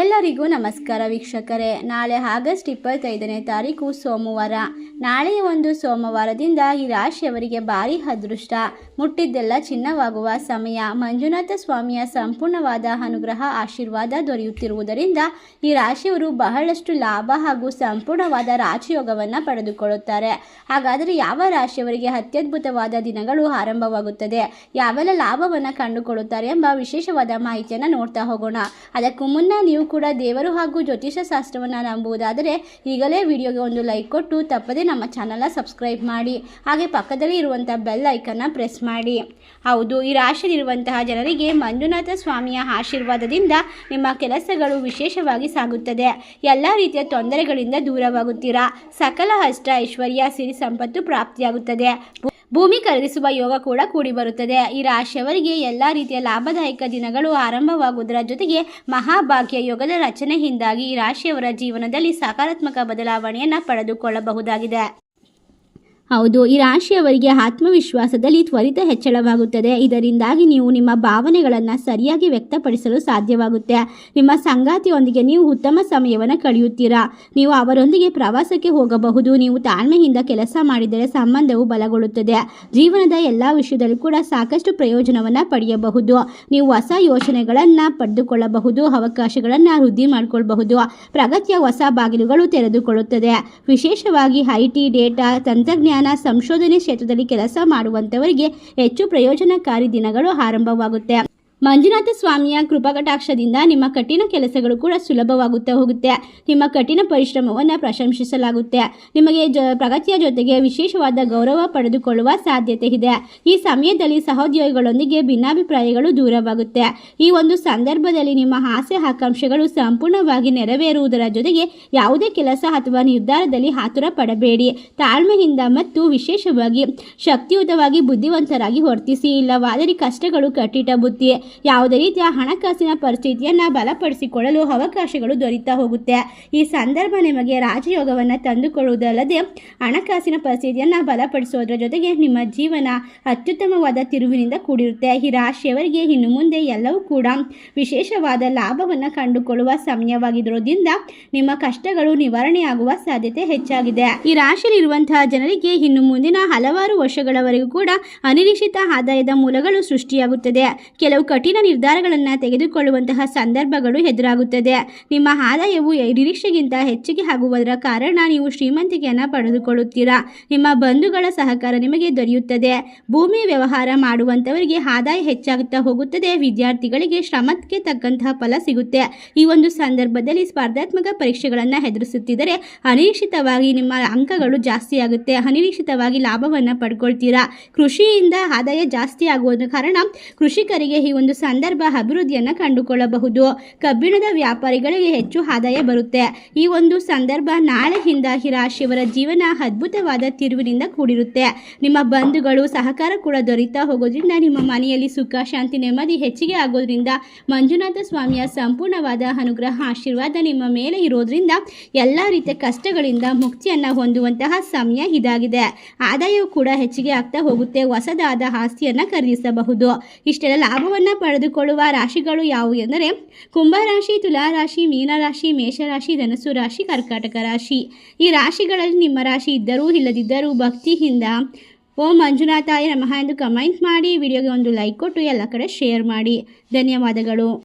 ಎಲ್ಲರಿಗೂ ನಮಸ್ಕಾರ ವೀಕ್ಷಕರೇ. ನಾಳೆ ಆಗಸ್ಟ್ ಇಪ್ಪತ್ತೈದನೇ ತಾರೀಕು ಸೋಮವಾರ. ನಾಳೆಯ ಒಂದು ಸೋಮವಾರದಿಂದ ಈ ರಾಶಿಯವರಿಗೆ ಭಾರಿ ಅದೃಷ್ಟ. ಮುಟ್ಟಿದ್ದೆಲ್ಲ ಚಿನ್ನವಾಗುವ ಸಮಯ. ಮಂಜುನಾಥ ಸ್ವಾಮಿಯ ಸಂಪೂರ್ಣವಾದ ಅನುಗ್ರಹ, ಆಶೀರ್ವಾದ ದೊರೆಯುತ್ತಿರುವುದರಿಂದ ಈ ರಾಶಿಯವರು ಬಹಳಷ್ಟು ಲಾಭ ಹಾಗೂ ಸಂಪೂರ್ಣವಾದ ರಾಜಯೋಗವನ್ನು ಪಡೆದುಕೊಳ್ಳುತ್ತಾರೆ. ಹಾಗಾದರೆ ಯಾವ ರಾಶಿಯವರಿಗೆ ಅತ್ಯದ್ಭುತವಾದ ದಿನಗಳು ಆರಂಭವಾಗುತ್ತದೆ? ಯಾವೆಲ್ಲ ಲಾಭವನ್ನು ಕಂಡುಕೊಳ್ಳುತ್ತಾರೆ ಎಂಬ ವಿಶೇಷವಾದ ಮಾಹಿತಿಯನ್ನು ನೋಡ್ತಾ ಹೋಗೋಣ. ಅದಕ್ಕೂ ಮುನ್ನ ನೀವು ಕೂಡ ದೇವರು ಹಾಗೂ ಜ್ಯೋತಿಷ ಶಾಸ್ತ್ರವನ್ನು ನಂಬುವುದಾದರೆ ಈಗಲೇ ವಿಡಿಯೋಗೆ ಒಂದು ಲೈಕ್ ಕೊಟ್ಟು ತಪ್ಪದೇ ನಮ್ಮ ಚಾನಲ್ನ ಸಬ್ಸ್ಕ್ರೈಬ್ ಮಾಡಿ. ಹಾಗೆ ಪಕ್ಕದಲ್ಲಿ ಇರುವಂಥ ಬೆಲ್ ಐಕನ್ನ ಪ್ರೆಸ್ ಮಾಡಿ. ಹೌದು, ಈ ರಾಶಿಯಲ್ಲಿರುವಂತಹ ಜನರಿಗೆ ಮಂಜುನಾಥ ಸ್ವಾಮಿಯ ಆಶೀರ್ವಾದದಿಂದ ನಿಮ್ಮ ಕೆಲಸಗಳು ವಿಶೇಷವಾಗಿ ಸಾಗುತ್ತದೆ. ಎಲ್ಲ ರೀತಿಯ ತೊಂದರೆಗಳಿಂದ ದೂರವಾಗುತ್ತೀರಾ? ಸಕಲ ಅಷ್ಟ ಐಶ್ವರ್ಯ, ಸಿರಿ ಸಂಪತ್ತು ಪ್ರಾಪ್ತಿಯಾಗುತ್ತದೆ. ಭೂಮಿ ಖರೀದಿಸುವ ಯೋಗ ಕೂಡ ಕೂಡಿ ಬರುತ್ತದೆ. ಈ ರಾಶಿಯವರಿಗೆ ಎಲ್ಲ ರೀತಿಯ ಲಾಭದಾಯಕ ದಿನಗಳು ಆರಂಭವಾಗುವುದರ ಜೊತೆಗೆ ಮಹಾಭಾಗ್ಯ ಯೋಗದ ರಚನೆಯಿಂದಾಗಿ ಈ ರಾಶಿಯವರ ಜೀವನದಲ್ಲಿ ಸಕಾರಾತ್ಮಕ ಬದಲಾವಣೆಯನ್ನು ಪಡೆದುಕೊಳ್ಳಬಹುದಾಗಿದೆ. ಹೌದು, ಈ ರಾಶಿಯವರಿಗೆ ಆತ್ಮವಿಶ್ವಾಸದಲ್ಲಿ ತ್ವರಿತ ಹೆಚ್ಚಳವಾಗುತ್ತದೆ. ಇದರಿಂದಾಗಿ ನೀವು ನಿಮ್ಮ ಭಾವನೆಗಳನ್ನು ಸರಿಯಾಗಿ ವ್ಯಕ್ತಪಡಿಸಲು ಸಾಧ್ಯವಾಗುತ್ತೆ. ನಿಮ್ಮ ಸಂಗಾತಿಯೊಂದಿಗೆ ನೀವು ಉತ್ತಮ ಸಮಯವನ್ನು ಕಳೆಯುತ್ತೀರಾ? ನೀವು ಅವರೊಂದಿಗೆ ಪ್ರವಾಸಕ್ಕೆ ಹೋಗಬಹುದು. ನೀವು ತಾಳ್ಮೆಯಿಂದ ಕೆಲಸ ಮಾಡಿದರೆ ಸಂಬಂಧವು ಬಲಗೊಳ್ಳುತ್ತದೆ. ಜೀವನದ ಎಲ್ಲ ವಿಷಯದಲ್ಲೂ ಕೂಡ ಸಾಕಷ್ಟು ಪ್ರಯೋಜನವನ್ನು ಪಡೆಯಬಹುದು. ನೀವು ಹೊಸ ಯೋಜನೆಗಳನ್ನು ಪಡೆದುಕೊಳ್ಳಬಹುದು, ಅವಕಾಶಗಳನ್ನು ವೃದ್ಧಿ ಮಾಡಿಕೊಳ್ಳಬಹುದು ಪ್ರಗತಿಯ ಹೊಸ ಬಾಗಿಲುಗಳು ತೆರೆದುಕೊಳ್ಳುತ್ತದೆ. ವಿಶೇಷವಾಗಿ ಐ ಟಿ, ಡೇಟಾ, ತಂತ್ರಜ್ಞಾನ ಸಂಶೋಧನೆ ಕ್ಷೇತ್ರದಲ್ಲಿ ಕೆಲಸ ಮಾಡುವಂತವರಿಗೆ ಹೆಚ್ಚು ಪ್ರಯೋಜನಕಾರಿ ದಿನಗಳು ಆರಂಭವಾಗುತ್ತೆ. ಮಂಜುನಾಥ ಸ್ವಾಮಿಯ ಕೃಪಕಟಾಕ್ಷದಿಂದ ನಿಮ್ಮ ಕಠಿಣ ಕೆಲಸಗಳು ಕೂಡ ಸುಲಭವಾಗುತ್ತಾ ಹೋಗುತ್ತೆ. ನಿಮ್ಮ ಕಠಿಣ ಪರಿಶ್ರಮವನ್ನು ಪ್ರಶಂಸಿಸಲಾಗುತ್ತೆ. ನಿಮಗೆ ಜ, ಪ್ರಗತಿಯ ಜೊತೆಗೆ ವಿಶೇಷವಾದ ಗೌರವ ಪಡೆದುಕೊಳ್ಳುವ ಸಾಧ್ಯತೆ ಇದೆ. ಈ ಸಮಯದಲ್ಲಿ ಸಹೋದ್ಯೋಗಿಗಳೊಂದಿಗೆ ಭಿನ್ನಾಭಿಪ್ರಾಯಗಳು ದೂರವಾಗುತ್ತೆ. ಈ ಒಂದು ಸಂದರ್ಭದಲ್ಲಿ ನಿಮ್ಮ ಆಸೆ ಆಕಾಂಕ್ಷೆಗಳು ಸಂಪೂರ್ಣವಾಗಿ ನೆರವೇರುವುದರ ಜೊತೆಗೆ ಯಾವುದೇ ಕೆಲಸ ಅಥವಾ ನಿರ್ಧಾರದಲ್ಲಿ ಆತುರ ಪಡಬೇಡಿ. ತಾಳ್ಮೆಯಿಂದ ಮತ್ತು ವಿಶೇಷವಾಗಿ ಶಕ್ತಿಯುತವಾಗಿ ಬುದ್ಧಿವಂತರಾಗಿ ವರ್ತಿಸಿ, ಇಲ್ಲವಾದರೆ ಕಷ್ಟಗಳು ಕಟ್ಟಿಟ ಬುದ್ಧಿ ಯಾವುದೇ ರೀತಿಯ ಹಣಕಾಸಿನ ಪರಿಸ್ಥಿತಿಯನ್ನು ಬಲಪಡಿಸಿಕೊಳ್ಳಲು ಅವಕಾಶಗಳು ದೊರೀತಾ ಹೋಗುತ್ತೆ. ಈ ಸಂದರ್ಭ ನಿಮಗೆ ರಾಜಯೋಗವನ್ನು ತಂದುಕೊಳ್ಳುವುದಲ್ಲದೆ ಹಣಕಾಸಿನ ಪರಿಸ್ಥಿತಿಯನ್ನು ಬಲಪಡಿಸೋದ್ರ ಜೊತೆಗೆ ನಿಮ್ಮ ಜೀವನ ಅತ್ಯುತ್ತಮವಾದ ತಿರುವಿನಿಂದ ಕೂಡಿರುತ್ತೆ. ಈ ರಾಶಿಯವರಿಗೆ ಇನ್ನು ಮುಂದೆ ಎಲ್ಲವೂ ಕೂಡ ವಿಶೇಷವಾದ ಲಾಭವನ್ನು ಕಂಡುಕೊಳ್ಳುವ ಸಮಯವಾಗಿರೋದ್ರಿಂದ ನಿಮ್ಮ ಕಷ್ಟಗಳು ನಿವಾರಣೆಯಾಗುವ ಸಾಧ್ಯತೆ ಹೆಚ್ಚಾಗಿದೆ. ಈ ರಾಶಿಯಲ್ಲಿರುವಂತಹ ಜನರಿಗೆ ಇನ್ನು ಮುಂದಿನ ಹಲವಾರು ವರ್ಷಗಳವರೆಗೂ ಕೂಡ ಅನಿರೀಕ್ಷಿತ ಆದಾಯದ ಮೂಲಗಳು ಸೃಷ್ಟಿಯಾಗುತ್ತದೆ. ಕೆಲವು ಕಠಿಣ ನಿರ್ಧಾರಗಳನ್ನು ತೆಗೆದುಕೊಳ್ಳುವಂತಹ ಸಂದರ್ಭಗಳು ಎದುರಾಗುತ್ತದೆ. ನಿಮ್ಮ ಆದಾಯವು ನಿರೀಕ್ಷೆಗಿಂತ ಹೆಚ್ಚಿಗೆ ಆಗುವುದರ ಕಾರಣ ನೀವು ಶ್ರೀಮಂತಿಕೆಯನ್ನು ಪಡೆದುಕೊಳ್ಳುತ್ತೀರಾ? ನಿಮ್ಮ ಬಂಧುಗಳ ಸಹಕಾರ ನಿಮಗೆ ದೊರೆಯುತ್ತದೆ. ಭೂಮಿ ವ್ಯವಹಾರ ಮಾಡುವಂಥವರಿಗೆ ಆದಾಯ ಹೆಚ್ಚಾಗುತ್ತಾ ಹೋಗುತ್ತದೆ. ವಿದ್ಯಾರ್ಥಿಗಳಿಗೆ ಶ್ರಮಕ್ಕೆ ತಕ್ಕಂತಹ ಫಲ ಸಿಗುತ್ತೆ. ಈ ಒಂದು ಸಂದರ್ಭದಲ್ಲಿ ಸ್ಪರ್ಧಾತ್ಮಕ ಪರೀಕ್ಷೆಗಳನ್ನು ಎದುರಿಸುತ್ತಿದ್ದರೆ ಅನಿರೀಕ್ಷಿತವಾಗಿ ನಿಮ್ಮ ಅಂಕಗಳು ಜಾಸ್ತಿ ಆಗುತ್ತೆ. ಅನಿರೀಕ್ಷಿತವಾಗಿ ಲಾಭವನ್ನು ಪಡ್ಕೊಳ್ತೀರಾ? ಕೃಷಿಯಿಂದ ಆದಾಯ ಜಾಸ್ತಿ ಆಗುವ ಕಾರಣ ಕೃಷಿಕರಿಗೆ ಈ ಒಂದು ಸಂದರ್ಭ ಅಭಿವೃದ್ಧಿಯನ್ನು ಕಂಡುಕೊಳ್ಳಬಹುದು. ಕಬ್ಬಿಣದ ವ್ಯಾಪಾರಿಗಳಿಗೆ ಹೆಚ್ಚು ಆದಾಯ ಬರುತ್ತೆ. ಈ ಒಂದು ಸಂದರ್ಭ ನಾಳೆಯಿಂದ ಈ ರಾಶಿಯವರ ಜೀವನ ಅದ್ಭುತವಾದ ತಿರುವಿನಿಂದ ಕೂಡಿರುತ್ತೆ. ನಿಮ್ಮ ಬಂಧುಗಳು ಸಹಕಾರ ಕೂಡ ದೊರೀತಾ ಹೋಗೋದ್ರಿಂದ, ನಿಮ್ಮ ಮನೆಯಲ್ಲಿ ಸುಖ, ಶಾಂತಿ, ನೆಮ್ಮದಿ ಹೆಚ್ಚಿಗೆ ಆಗೋದ್ರಿಂದ, ಮಂಜುನಾಥ ಸ್ವಾಮಿಯ ಸಂಪೂರ್ಣವಾದ ಅನುಗ್ರಹ, ಆಶೀರ್ವಾದ ನಿಮ್ಮ ಮೇಲೆ ಇರೋದ್ರಿಂದ ಎಲ್ಲ ರೀತಿಯ ಕಷ್ಟಗಳಿಂದ ಮುಕ್ತಿಯನ್ನು ಹೊಂದುವಂತಹ ಸಮಯ ಇದಾಗಿದೆ. ಆದಾಯವು ಕೂಡ ಹೆಚ್ಚಿಗೆ ಆಗ್ತಾ ಹೋಗುತ್ತೆ. ಹೊಸದಾದ ಆಸ್ತಿಯನ್ನು ಖರೀದಿಸಬಹುದು. ಇಷ್ಟೆಲ್ಲ ಲಾಭವನ್ನು ಪಡೆದುಕೊಳ್ಳುವ ರಾಶಿಗಳು ಯಾವುವು ಎಂದರೆ ಕುಂಭರಾಶಿ ತುಲಾರಾಶಿ ಮೀನರಾಶಿ ಮೇಷರಾಶಿ ಧನಸ್ಸು ರಾಶಿ, ಕರ್ಕಾಟಕ ರಾಶಿ. ಈ ರಾಶಿಗಳಲ್ಲಿ ನಿಮ್ಮ ರಾಶಿ ಇದ್ದರೂ ಇಲ್ಲದಿದ್ದರೂ ಭಕ್ತಿಯಿಂದ ಓಂ ಮಂಜುನಾಥಾಯ ನಮಃ ಎಂದು ಕಮೆಂಟ್ ಮಾಡಿ. ವಿಡಿಯೋಗೆ ಒಂದು ಲೈಕ್ ಕೊಟ್ಟು ಎಲ್ಲ ಕಡೆ ಶೇರ್ ಮಾಡಿ. ಧನ್ಯವಾದಗಳು.